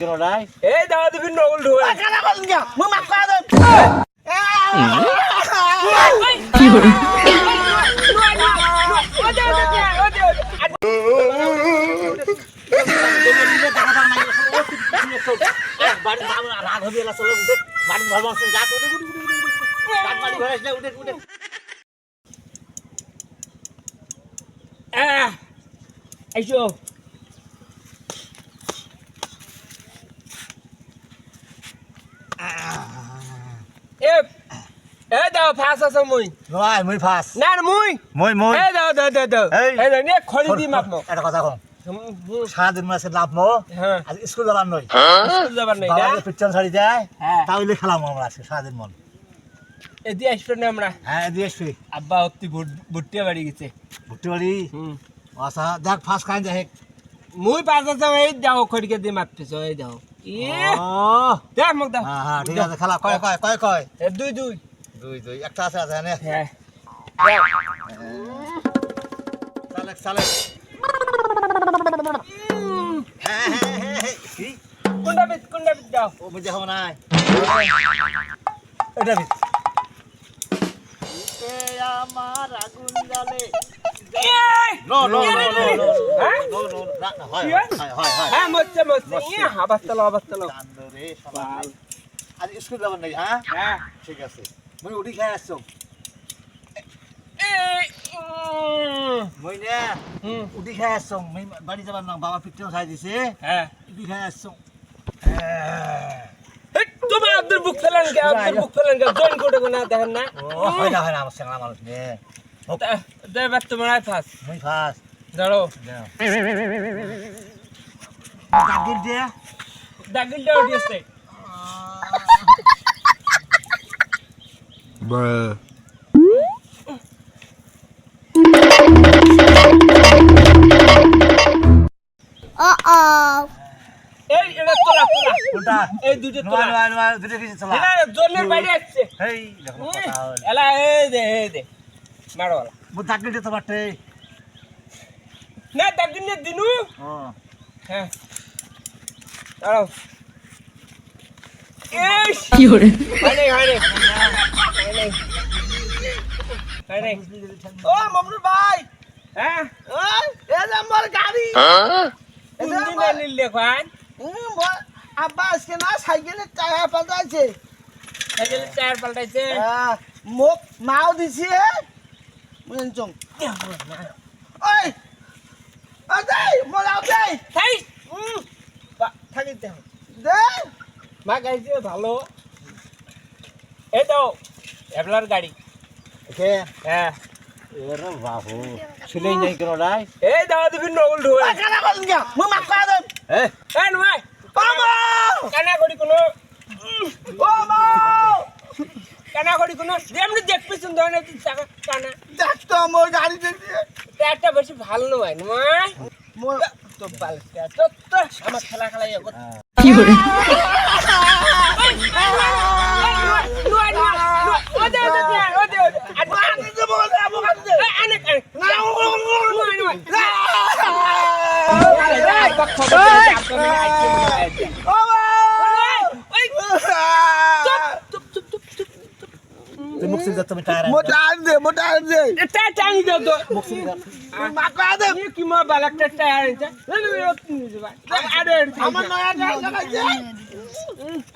এই দাও দিবি নগল ঢুয়ে বাড়ি রাগ হবে এলা চলো উঠে। বাড়ি ঘর বসে যা উঠে উঠে উঠে উঠে রাত বাড়ি ঘরে আসলে উঠে উঠে। আইসো এ এ দাও ফাঁস আছে মুই নয় মুই ফাস না মুই মই মই এ দাও দাও দাও দাও এই। এই দাও নিয়ে খড়ি দি মাপ মো একটা কথা কম সারাদিন মাসে লাভ মো আজ স্কুল যাবার নয় স্কুল যাবার নাই বাবা পিছন ছাড়ি যায় তাহলে খেলাম আমরা আজকে সারাদিন মন এদি আসবে না আমরা হ্যাঁ দিয়ে আসবি আব্বা অতি ভুট্টিয়া বাড়ি গেছে ভুট্টি বাড়ি হুম আচ্ছা দেখ ফার্স্ট খাই যাই মুই পাঁচ হাজার এই দাও খড়িকে দিয়ে মাপতেছ এই দাও দেখ মোক দাও হ্যাঁ হ্যাঁ ঠিক আছে খেলা কয় কয় কয় কয় এ দুই দুই দুই দুই। একটা আছে আছে হ্যাঁ হ্যাঁ। চালেক চালেক। হ্যাঁ হ্যাঁ হ্যাঁ কোনটা বিত কোনটা বিত দাও? ও বুঝে হবে নাই। এটা বিট আমার আগুন জ্বালে। হ্যাঁ? না না হয় হয় হয়? হয় হয়। হ্যাঁ মরছে মরছে। ইয়া আবার আবার চালো কান্দ রে সবাই। স্কুল যাবার নাই হ্যাঁ? হ্যাঁ। ঠিক আছে। মই উঠি খাই আসছো মই না উঠি খাই আসছো মই বাড়ি যাবার না বাবা পিঠেও খাই দিছে। হ্যাঁ। উঠি খাই আসছো তোমার আব্দুল বুক ফেলেন কে? আব্দুল বুক ফেলেন কে? জয়েন করে না দেখেন না? ও হয় না হয় না আমার সঙ্গে মানুষ নে। দেবার তোমার আয় ফাস। মই ফার্স্ট ধরো। দাগির দিয়ে দাগিলটা উঠিয়েছে Uh-oh. এই এটা তোলা তোলা। কোনটা? এই দুটো নোয়া তোলা। নোয়া নোয়া দুটো কিছু চলা এটা জোনের বাইরে আসছে। হেই দেখো কথা হল এলা এই দে এই দে। মু দিয়ে তোমারতে না দাগিনে দিনু ও। হ্যাঁ। দাঁড়াও। কি ও মামুর ভাই। হ্যাঁ? এই যে আমার গাড়ি। কোন দিন আনিলে খান আব্বা আজকে না সাইকেলের টায়ার পাল্টাইছে। সাইকেলের টায়ার পাল্টাইছে? মোক মাও দিছে বুঝেছ ওই ওই দেই মোলাও দেই। তাই থাকি দে। মা গাইছে ভালো। এই তো। এবলার গাড়ি। ওকে হ্যাঁ। এরে বাবু। শুনেই নাই কেন নাই এই দাও দিবি নগল ঢুয়ে কানা বলেন কে মই মাফ করে দেন। এ এই নয় মামা কানা করি কোনো ও মা কানা করি কোনো এমনি দেখবি সুন্দর না তুই কানা দেখ তো আমার গাড়ি দেখি টায়ারটা বেশি ভালো নয় নয় মোর তো ভালো তো তো আমার খেলা কর কি hore গাড়ি দে মোর আমার গাড়ি দে না ও ও, ও, ও তুই তুমি টায়ার মোটা দে মোটা দে মুখ সিল মাফ করে দে আমার নয়া টায়ার লাগাইছে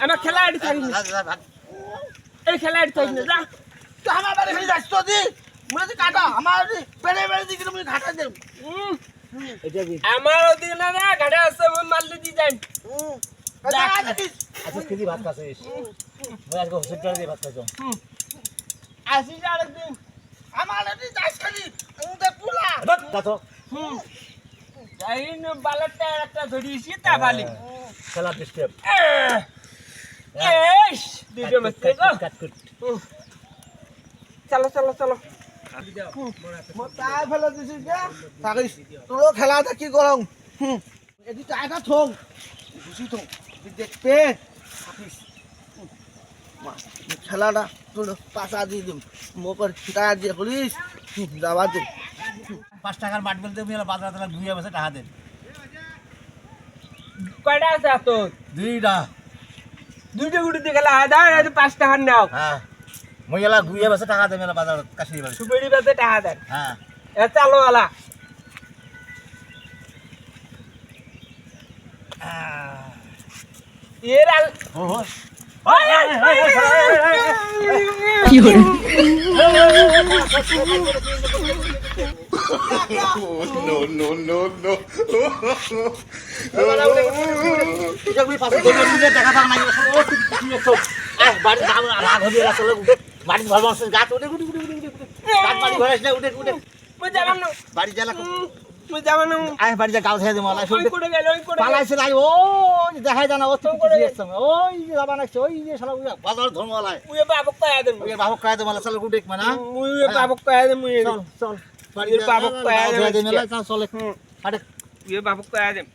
আমার খেলা আড়ি থাকিনি এই খেলা আড়ি থাকিনি যা তো আমার বাড়ি খালি যাচ্ছ দি মনে হচ্ছে কাটা আমার পেড়ে পেড়ে দিকে তুমি ঘাটা দে এটা কি আমার ওদিকে না গাড়া আছে মারলে দি যাই। আচ্ছা কিদি ভাত খাচ্ছিস? মই আজকে হসপিটালে দিয়ে ভাত খাইছো। আসিস আরেকদিন আমার এটি যাস খালি পুলা। বালাটা একটা তা ভালি। খেলা ডিস্টার্ব এস দুটো মাসে গো চলো চলো চলো। খেলা দেখি গরম এটি টাকা থং বুঝি তুই দেখবে? খেলাটা তোর পাশা দিয়ে দিম মোকর টাকা দিয়ে করিস যাবা দিম পাঁচ টাকার মাঠ বলতে বাজার তালা দুই বছর টাকা দেন কয়টা আছে তোর দুইটা। দুইটা গুটি দিয়ে খেলা দাও এই পাঁচ টাকার নাও। হ্যাঁ মই এলা গুইয়ে বসে টাকা দেবে বাজার কাশি সুবেড়ি বাজে টাকা দেন হ্যাঁ। এ চালো আলা ও কি চলে উঠে ঘর উঠে ঘরে উঠে বাড়ি জ্বালা মুই যাবাম না। আয় বাড়ি যা গাছ খেয়ে দেবো আলাই ওই করে গেল ওই করে পালাইছে লাই ও দেখাই জানা ও তো করে গেছে। ওই যে যাবা নাকছে ওই যে শালা বাজার ধর্মওয়ালায়। মুই বাবক কয়া দেব ওই বাহক কায় দেবো শালা গুটি মানে মুই বাবক কয়া দেব মুই চল চল। বাড়ি বাবক কয়া দেবে চল চলে। হাটে। মুই বাবক কয়া দেব